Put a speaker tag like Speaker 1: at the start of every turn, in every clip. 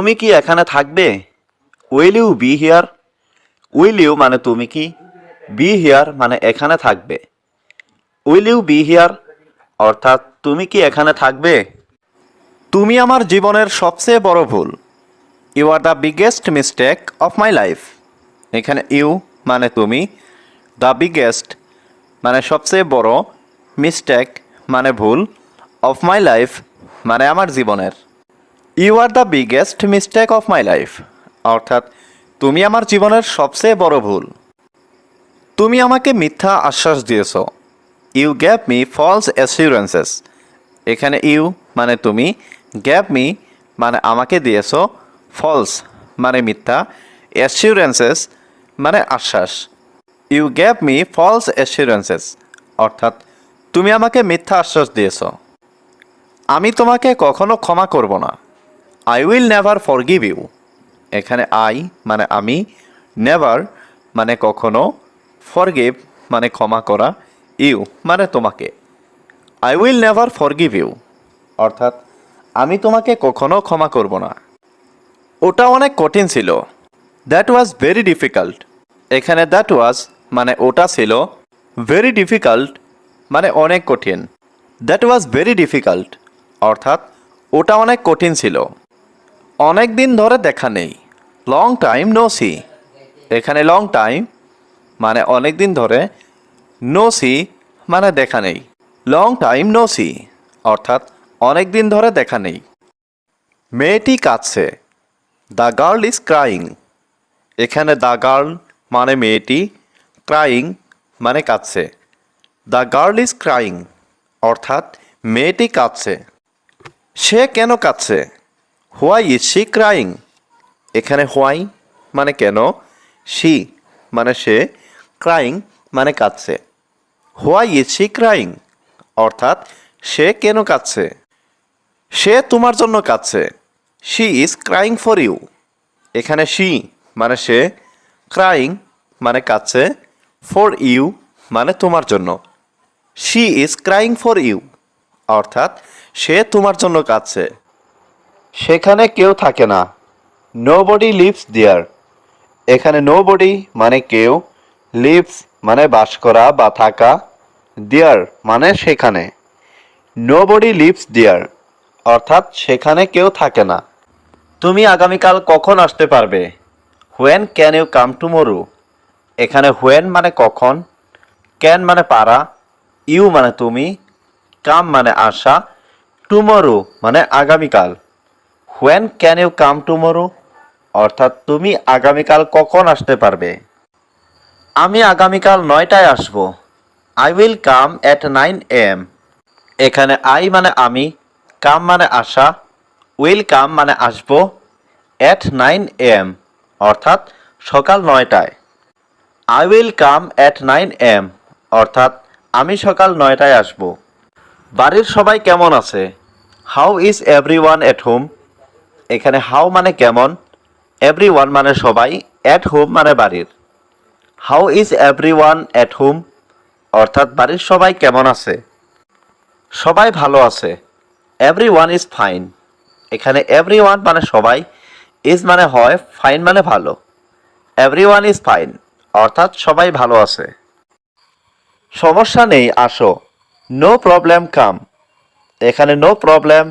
Speaker 1: তুমি কি এখানে থাকবে? Will you be here will you মানে তুমি কি? বি হিয়ার মানে এখানে থাকবে। উইল ইউ বি হিয়ার অর্থাৎ তুমি কি এখানে থাকবে? তুমি আমার জীবনের সবচেয়ে বড় ভুল। You are the biggest mistake of my life এখানে ইউ মানে তুমি। দ্য বিগেস্ট মানে সবচেয়ে বড় মিস্টেক মানে ভুল অফ মাই লাইফ মানে আমার জীবনের। You are the biggest mistake of my life অর্থাৎ, তুমি আমার জীবনের সবচেয়ে বড় ভুল। তুমি আমাকে মিথ্যা আশ্বাস দিয়েছ। You gave me false assurances এখানে ইউ মানে তুমি গ্যাপ মি মানে আমাকে দিয়েছ ফলস মানে মিথ্যা অ্যাসিউরেন্সেস মানে আশ্বাস। You gave me false assurances অর্থাৎ, তুমি আমাকে মিথ্যা আশ্বাস দিয়েছ। আমি তোমাকে কখনো ক্ষমা করব না। I will never forgive you এখানে আই মানে আমি নেভার মানে কখনো ফরগিভ মানে ক্ষমা করা ইউ মানে তোমাকে। I will never forgive you অর্থাৎ, আমি তোমাকে কখনো ক্ষমা করব না। ওটা অনেক কঠিন ছিল। দ্যাট ওয়াজ ভেরি ডিফিকাল্ট এখানে দ্যাট ওয়াজ মানে ওটা ছিল ভেরি ডিফিকাল্ট মানে অনেক কঠিন। দ্যাট ওয়াজ ভেরি ডিফিকাল্ট অর্থাৎ, ওটা অনেক কঠিন ছিল। অনেক দিন ধরে দেখা নেই। লং টাইম নো সি এখানে লং টাইম মানে অনেক দিন ধরে নো সি মানে দেখা নেই। লং টাইম নো সি অর্থাৎ অনেক দিন ধরে দেখা নেই। মেয়েটি কাঁদছে। দ্য গার্ল ইজ ক্রাইং এখানে দ্য গার্ল মানে মেয়েটি ক্রাইং মানে কাঁদছে। দ্য গার্ল ইজ ক্রাইং অর্থাৎ মেয়েটি কাঁদছে। সে কেন কাঁদছে? Why is she crying? এখানে হোয়াই মানে কেন? শি মানে সে ক্রাইং মানে কাঁদছে। Why is she crying? অর্থাৎ সে কেন কাঁদছে? সে তোমার জন্য কাঁদছে। She is crying for you. এখানে শি মানে সে ক্রাইং মানে কাঁদছে। ফর ইউ মানে তোমার জন্য। She is crying for you. অর্থাৎ সে তোমার জন্য কাঁদছে। সেখানে কেউ থাকে না। নো বডি লিভস দেয়ার এখানে নো বডি মানে কেউ লিভস মানে বাস করা বা থাকা দেয়ার মানে সেখানে। নো বডি লিভস দেয়ার অর্থাৎ সেখানে কেউ থাকে না। তুমি আগামীকাল কখন আসতে পারবে? When can you come tomorrow এখানে হোয়েন মানে কখন ক্যান মানে পারা ইউ মানে তুমি কাম মানে আসা টুমোরো মানে আগামীকাল। When can you come tomorrow অর্থাৎ তুমি আগামীকাল কখন আসতে পারবে? আমি আগামীকাল নয়টায় আসব। I will come at nine AM এখানে আই মানে আমি কাম মানে আসা উইল কাম মানে আসব অ্যাট নাইন এম অর্থাৎ সকাল নয়টায়। I will come at nine AM অর্থাৎ আমি সকাল নয়টায় আসব। বাড়ির সবাই কেমন আছে? How is everyone at home এখানে হাউ মানে কেমন? এভরি ওয়ান মানে সবাই অ্যাট হোম মানে বাড়ির। How is everyone at home অর্থাৎ বাড়ির সবাই কেমন আছে? সবাই ভালো আছে। এভরি ওয়ান ইজ ফাইন এখানে এভরি ওয়ান মানে সবাই ইজ মানে হয় ফাইন মানে ভালো। এভরি ওয়ান ইজ ফাইন অর্থাৎ সবাই ভালো আছে। সমস্যা নেই, আসো। নো প্রবলেম কাম এখানে নো প্রবলেম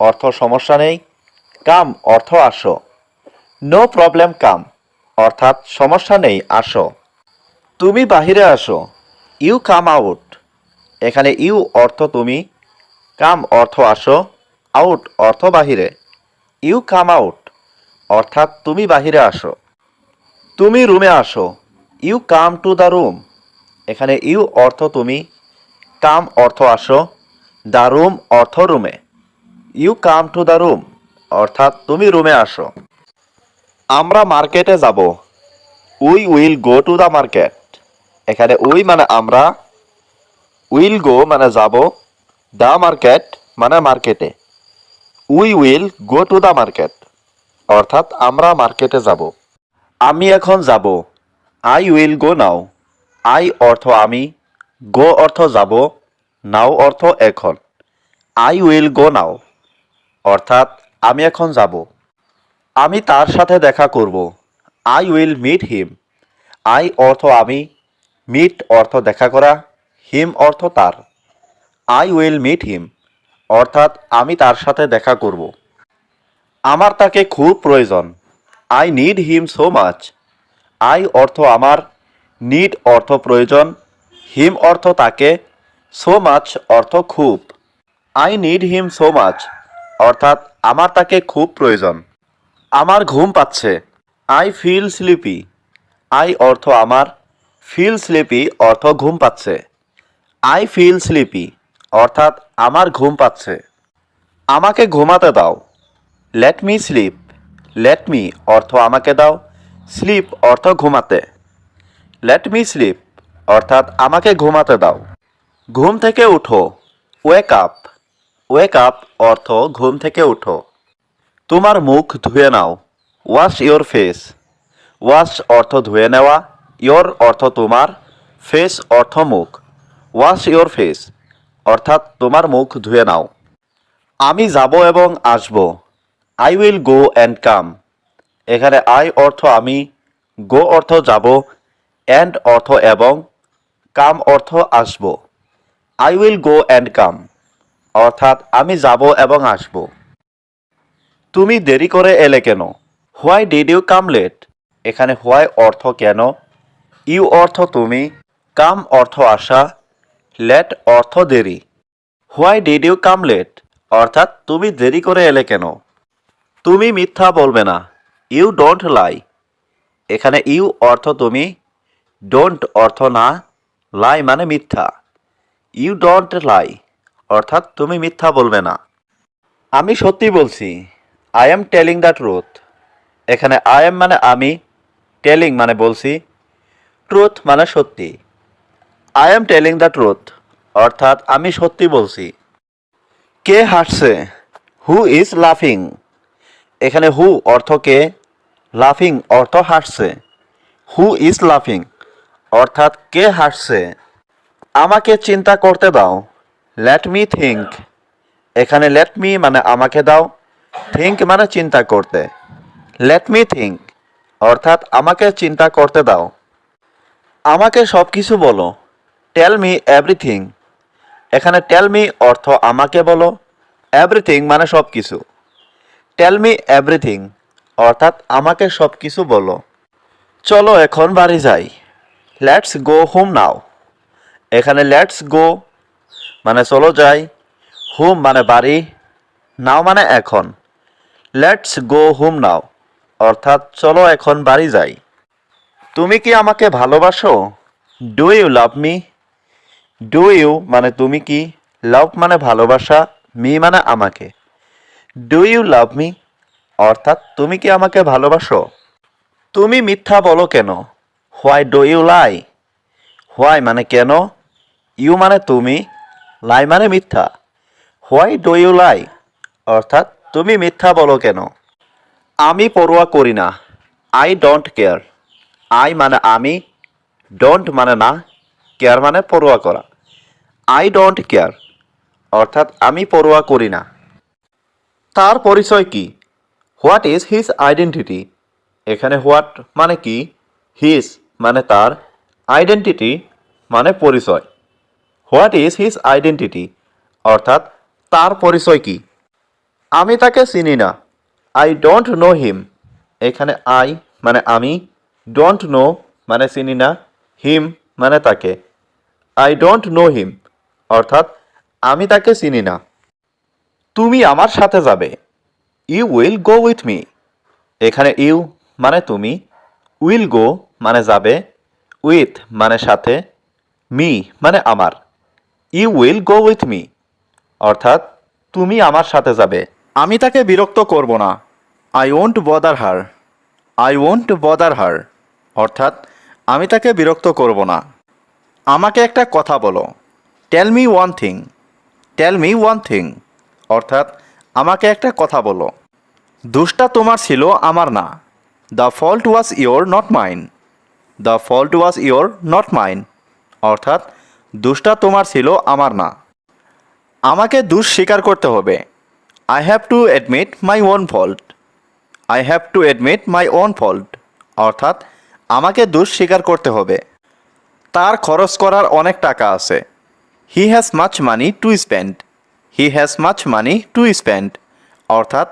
Speaker 1: অর্থ সমস্যা নেই। কাম অর্থ আসো। নো প্রবলেম কাম, অর্থাৎ সমস্যা নেই, আসো। তুমি বাহিরে আসো। ইউ কাম আউট এখানে ইউ অর্থ তুমি, কাম অর্থ আসো আউট অর্থ বাহিরে। ইউ কাম আউট অর্থাৎ তুমি বাহিরে আসো। তুমি রুমে আসো। You come to the room এখানে ইউ অর্থ তুমি, কাম অর্থ আসো দ্য রুম অর্থ রুমে you come to the room অর্থাৎ তুমি রুমে আসো। আমরা মার্কেটে যাব। We will go to the market. এখানে উই মানে আমরা, উইল গো মানে যাব, দ্য মার্কেট মানে মার্কেটে। We will go to the market, অর্থাৎ আমরা মার্কেটে যাব। আমি এখন যাব। I will go now. I অর্থ আমি, গো অর্থ যাব, নাও অর্থ এখন। I will go now. অর্থাৎ আমি এখন যাব। আমি তার সাথে দেখা করব। I will meet him I অর্থ আমি মিট অর্থ দেখা করা হিম অর্থ তার। আই উইল মিট হিম অর্থাৎ আমি তার সাথে দেখা করব। আমার তাকে খুব প্রয়োজন। I need him so much I অর্থ আমার নিড অর্থ প্রয়োজন। হিম অর্থ তাকে সো মাচ অর্থ খুব। I need him so much অর্থাৎ আমার তাকে খুব প্রয়োজন। আমার ঘুম পাচ্ছে। আই ফিল স্লিপি আই অর্থ আমার। ফিল স্লিপি অর্থ ঘুম পাচ্ছে। আই ফিল স্লিপি অর্থাৎ আমার ঘুম পাচ্ছে। আমাকে ঘুমাতে দাও। Let me sleep let me অর্থ আমাকে দাও। স্লিপ অর্থ ঘুমাতে। লেট মি স্লিপ অর্থাৎ আমাকে ঘুমাতে দাও। ঘুম থেকে উঠো। ওয়েক আপ ওয়েক আপ অর্থ ঘুম থেকে উঠো। তোমার মুখ ধুয়ে নাও। ওয়াশ ইয়োর ফেস ওয়াশ অর্থ ধুয়ে নেওয়া। ইয়োর অর্থ তোমার। ফেস অর্থ মুখ। ওয়াশ ইয়োর ফেস অর্থাৎ তোমার মুখ ধুয়ে নাও। আমি যাব এবং আসব। I will go and come এখানে আই অর্থ আমি গো অর্থ যাব অ্যান্ড অর্থ এবং কাম অর্থ আসব। I will go and come অর্থাৎ আমি যাব এবং আসব। তুমি দেরি করে এলে কেন? Why did you come late? এখানে হোয়াই অর্থ কেন? ইউ অর্থ তুমি, কাম অর্থ আসা, লেট অর্থ দেরি। Why did you come late? অর্থাৎ তুমি দেরি করে এলে কেন? তুমি মিথ্যা বলবে না। You don't lie. এখানে ইউ অর্থ তুমি, ডোন্ট অর্থ না, লাই মানে মিথ্যা। You don't lie. অর্থাৎ তুমি মিথ্যা বলবে না। আমি সত্যি বলছি I am telling the truth এখানে আই এম মানে আমি টেলিং মানে বলছি ট্রুথ মানে সত্যি। I am telling the truth অর্থাৎ আমি সত্যি বলছি। কে হাসছে? হু ইজ লাফিং এখানে হু অর্থ কে? লাফিং অর্থ হাসছে। হু ইজ লাফিং অর্থাৎ কে হাসছে? আমাকে চিন্তা করতে দাও। লেট মি থিঙ্ক এখানে লেট মি মানে আমাকে দাও। থিঙ্ক মানে চিন্তা করতে। লেট মি থিঙ্ক অর্থাৎ আমাকে চিন্তা করতে দাও। আমাকে সব কিছু বলো। টেল মি এভরিথিং এখানে টেল মি অর্থ আমাকে বলো। এভরিথিং মানে সব কিছু টেল মি এভরিথিং অর্থাৎ আমাকে সব কিছু বলো। চলো এখন বাড়ি যাই। লেটস গো হোম নাও এখানে লেটস গো মানে চলো যাই। হোম মানে বাড়ি। নাও মানে এখন। লেটস গো হোম নাও অর্থাৎ চলো এখন বাড়ি যাই। তুমি কি আমাকে ভালোবাসো? Do you love me do you মানে তুমি কি? লাভ মানে ভালোবাসা মি মানে আমাকে। ডু ইউ লাভ মি অর্থাৎ তুমি কি আমাকে ভালোবাসো? তুমি মিথ্যা বলো কেন? Why do you lie why মানে কেন? ইউ মানে তুমি? লাই মানে মিথ্যা। Why do you lie? অর্থাৎ তুমি মিথ্যা বলো কেন? আমি পড়ুয়া করি না। I don't care. আই মানে আমি, ডোন্ট মানে না। কেয়ার মানে পড়ুয়া করা। I don't care. অর্থাৎ আমি পড়ুয়া করি না। তার পরিচয় কি? What is his identity? এখানে হোয়াট মানে কি? হিজ মানে তার। আইডেন্টিটি মানে পরিচয়। হোয়াট ইজ হিজ আইডেন্টিটি অর্থাৎ তার পরিচয় কি? আমি তাকে চিনি না। আই ডোন্ট নো হিম এখানে আই মানে আমি। ডোন্ট নো মানে চিনি না। হিম মানে তাকে। আই ডোন্ট নো হিম অর্থাৎ আমি তাকে চিনি না। তুমি আমার সাথে যাবে। You will go with me এখানে ইউ মানে তুমি। উইল গো মানে যাবে। উইথ মানে সাথে। মি মানে আমার। You will go with me. অর্থাৎ, তুমি আমার সাথে যাবে। আমি তাকে বিরক্ত করব না। I won't bother her. I won't bother her. অর্থাৎ, আমি তাকে বিরক্ত করব না। আমাকে একটা কথা বলো। Tell me one thing tell me one thing অর্থাৎ, আমাকে একটা কথা বলো। দুষ্টা তোমার ছিল আমার না। The fault was your not mine the fault was your not mine অর্থাৎ দুষ্টা তোমার ছিল, আমার না। আমাকে দুষ স্বীকার করতে হবে। I have to admit my own fault I have to admit my own fault অর্থাৎ আমাকে দোষ স্বীকার করতে হবে। তার খরচ করার অনেক টাকা আছে। He has much money to spend he has much money to spend অর্থাৎ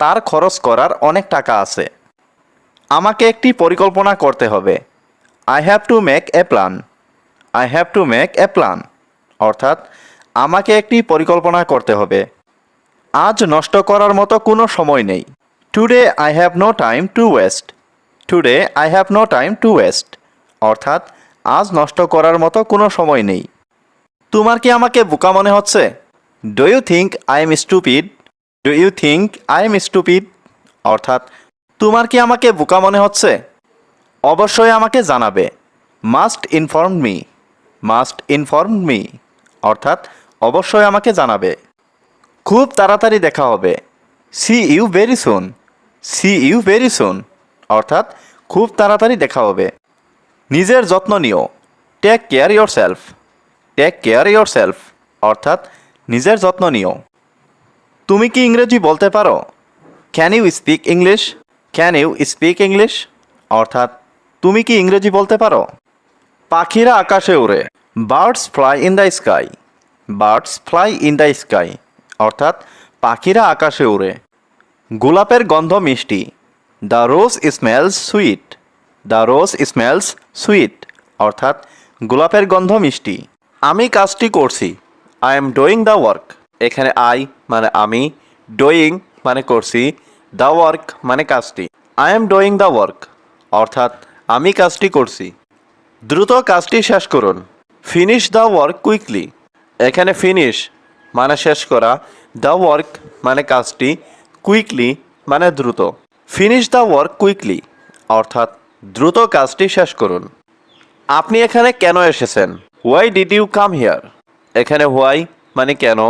Speaker 1: তার খরচ করার অনেক টাকা আছে। আমাকে একটি পরিকল্পনা করতে হবে। I have to make a plan I have to make a plan অর্থাৎ, আমাকে একটি পরিকল্পনা করতে হবে। আজ নষ্ট করার মতো কোনো সময় নেই। Today I have no time to waste today I have no time to waste অর্থাৎ, আজ নষ্ট করার মতো কোনো সময় নেই। তোমার কি আমাকে বোকা মনে হচ্ছে? Do you think I am stupid do you think I am stupid অর্থাৎ, তোমার কি আমাকে বোকা মনে হচ্ছে? অবশ্যই আমাকে জানাবে। Must inform me must inform me অর্থাৎ অবশ্যই আমাকে জানাবে। খুব তাড়াতাড়ি দেখা হবে। See you very soon see you very soon অর্থাৎ খুব তাড়াতাড়ি দেখা হবে। নিজের যত্ন নিও। Take care yourself take care yourself অর্থাৎ নিজের যত্ন নিও। তুমি কি ইংরেজি বলতে পারো? Can you speak English can you speak English অর্থাৎ তুমি কি ইংরেজি বলতে পারো? পাখিরা আকাশে ওড়ে। Birds fly in the sky. Birds fly in the sky, অর্থাৎ পাখিরা আকাশে ওড়ে। গোলাপের গন্ধ মিষ্টি। The rose smells sweet. The rose smells sweet, অর্থাৎ গোলাপের গন্ধ মিষ্টি। আমি কাজটি করছি। I am doing the work. এখানে আই মানে আমি, ডুইং মানে করছি। দ্য ওয়ার্ক মানে কাজটি। I am doing the work, অর্থাৎ আমি কাজটি করছি। দ্রুত কাজটি শেষ করুন। ফিনিশ দ্য ওয়ার্ক কুইকলি এখানে ফিনিশ মানে শেষ করা। দ্য ওয়ার্ক মানে কাজটি কুইকলি মানে দ্রুত। ফিনিশ দ্য ওয়ার্ক কুইকলি অর্থাৎ দ্রুত কাজটি শেষ করুন। আপনি এখানে কেন এসেছেন? Why did you come here এখানে হোয়াই মানে কেন?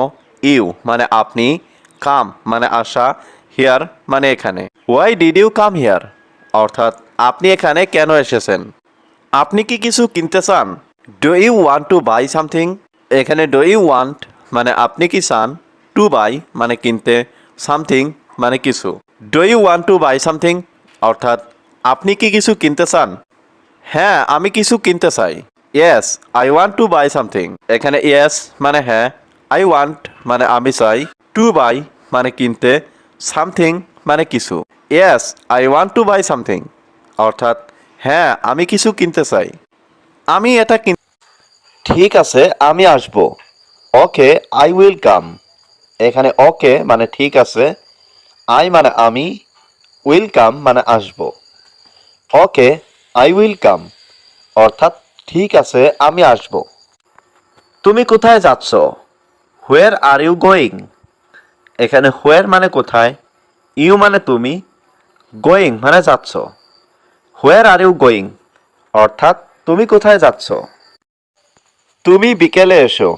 Speaker 1: ইউ মানে আপনি। কাম মানে আসা। হিয়ার মানে এখানে। Why did you come here অর্থাৎ আপনি এখানে কেন এসেছেন? আপনি কি কিছু কিনতে চান? Do you want to buy something এখানে ডু ইউ ওয়ান্ট মানে আপনি কি চান? টু বাই মানে কিনতে সামথিং মানে কিছু। Do you want to buy something অর্থাৎ, আপনি কি কিছু কিনতে চান? হ্যাঁ আমি কিছু কিনতে চাই। Yes I want to buy something এখানে ইয়েস মানে হ্যাঁ আই ওয়ান্ট মানে আমি চাই। টু বাই মানে কিনতে সামথিং মানে কিছু। Yes I want to buy something অর্থাৎ হ্যাঁ আমি কিছু কিনতে চাই। আমি এটা কিন ঠিক আছে, আমি আসব। ওকে আই উইল কাম এখানে ওকে মানে ঠিক আছে। আই মানে আমি উইল কাম মানে আসব। ওকে আই উইল কাম অর্থাৎ ঠিক আছে, আমি আসব। তুমি কোথায় যাচ্ছ? হোয়ার আর ইউ গোয়িং এখানে হোয়ার মানে কোথায়? ইউ মানে তুমি গোয়িং মানে যাচ্ছ। হোয়ার আর ইউ গোয়িং অর্থাৎ, তুমি কোথায় যাচ্ছ? তুমি বিকেলে এসো।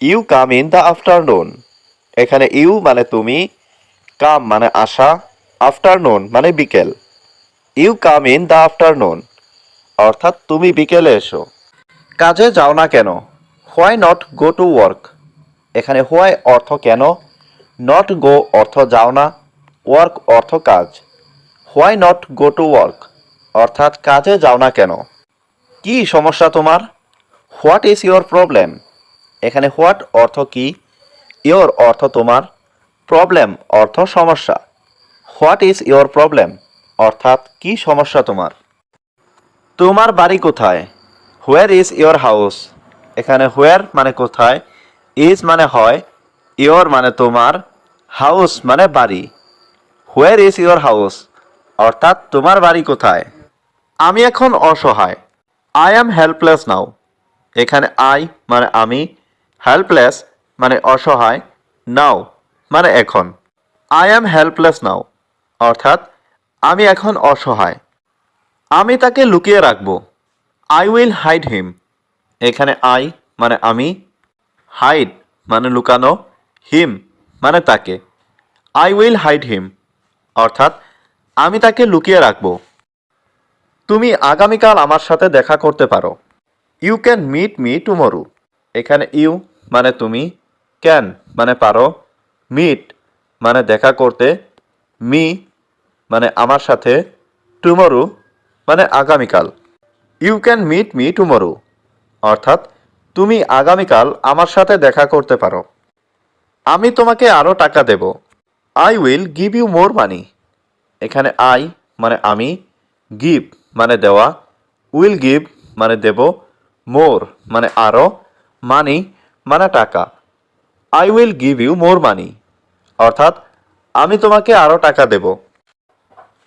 Speaker 1: You come in the afternoon এখানে ইউ মানে তুমি কাম মানে আসা আফটারনুন মানে বিকেল। You come in the afternoon অর্থাৎ, তুমি বিকেলে এসো। কাজে যাও না কেন? Why not go to work এখানে হোয়াই অর্থ কেন? নট গো অর্থ যাও না। ওয়ার্ক অর্থ কাজ। Why not go to work অর্থাৎ কাজে যাও না কেন? কি সমস্যা তোমার? হোয়াট ইজ ইয়োর প্রবলেম এখানে হোয়াট অর্থ কি? ইয়োর অর্থ তোমার। প্রবলেম অর্থ সমস্যা। হোয়াট ইজ ইয়োর প্রবলেম অর্থাৎ কি সমস্যা তোমার? তোমার বাড়ি কোথায়? হোয়ার ইজ ইয়োর হাউস এখানে হোয়ার মানে কোথায়? ইজ মানে হয়। ইয়োর মানে তোমার। হাউস মানে বাড়ি। হোয়ার ইজ ইয়োর হাউস অর্থাৎ তোমার বাড়ি কোথায়? আমি এখন অসহায়। আই অ্যাম হেল্পলেস নাও এখানে আই মানে আমি হেল্পলেস মানে অসহায় নাও মানে এখন। আই অ্যাম হেল্পলেস নাও অর্থাৎ আমি এখন অসহায়। আমি তাকে লুকিয়ে রাখব। আই উইল হাইড হিম এখানে আই মানে আমি হাইড মানে লুকানো হিম মানে তাকে। আই উইল হাইড হিম অর্থাৎ আমি তাকে লুকিয়ে রাখব। তুমি আগামীকাল আমার সাথে দেখা করতে পারো। You can meet me tomorrow এখানে ইউ মানে তুমি ক্যান মানে পারো মিট মানে দেখা করতে মি মানে আমার সাথে টুমরো মানে আগামীকাল। You can meet me tomorrow অর্থাৎ তুমি আগামীকাল আমার সাথে দেখা করতে পারো। আমি তোমাকে আরও টাকা দেব। I will give you more money এখানে আই মানে আমি গিভ মানে দেওয়া উইল গিভ মানে দেব মোর মানে আরও মানি মানে টাকা। I will give you more money অর্থাৎ, আমি তোমাকে আরও টাকা দেব।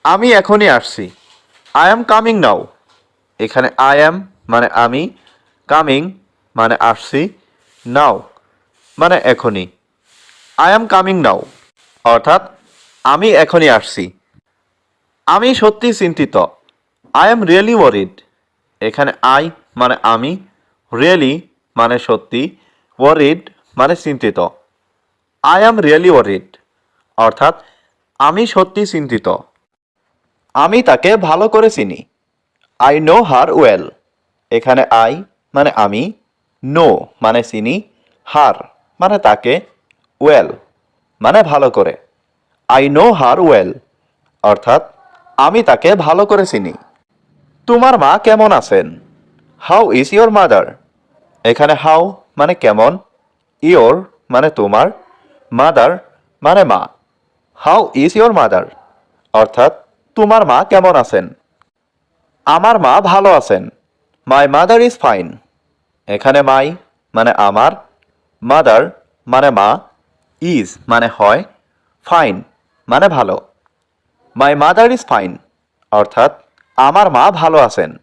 Speaker 1: আমি এখনই আসছি। আই অ্যাম কামিং নাও এখানে আই অ্যাম মানে আমি কামিং মানে আসছি নাও মানে এখনই। আই অ্যাম কামিং নাও অর্থাৎ, আমি এখনই আসছি। আমি সত্যি চিন্তিত। আই এম রিয়েলি ওয়ারিড এখানে আই মানে আমি রিয়েলি মানে সত্যি ওয়ারিড মানে চিন্তিত। আই এম রিয়েলি ওয়ারিড অর্থাৎ আমি সত্যি চিন্তিত। আমি তাকে ভালো করে চিনি। আই নো হার ওয়েল এখানে আই মানে আমি নো মানে চিনি হার মানে তাকে ওয়েল মানে ভালো করে। আই নো হার ওয়েল অর্থাৎ আমি তাকে ভালো করে চিনি। তোমার মা কেমন আছেন? হাউ ইজ ইয়োর মাদার এখানে হাউ মানে কেমন? ইয়োর মানে তোমার? মাদার মানে মা। হাউ ইজ ইয়োর মাদার অর্থাৎ, তোমার মা কেমন আছেন? আমার মা ভালো আছেন। মাই মাদার ইজ ফাইন এখানে মাই মানে আমার। মাদার মানে মা। ইজ মানে হয়। ফাইন মানে ভালো। মাই মাদার ইজ ফাইন অর্থাৎ আমার মা ভালো আছেন।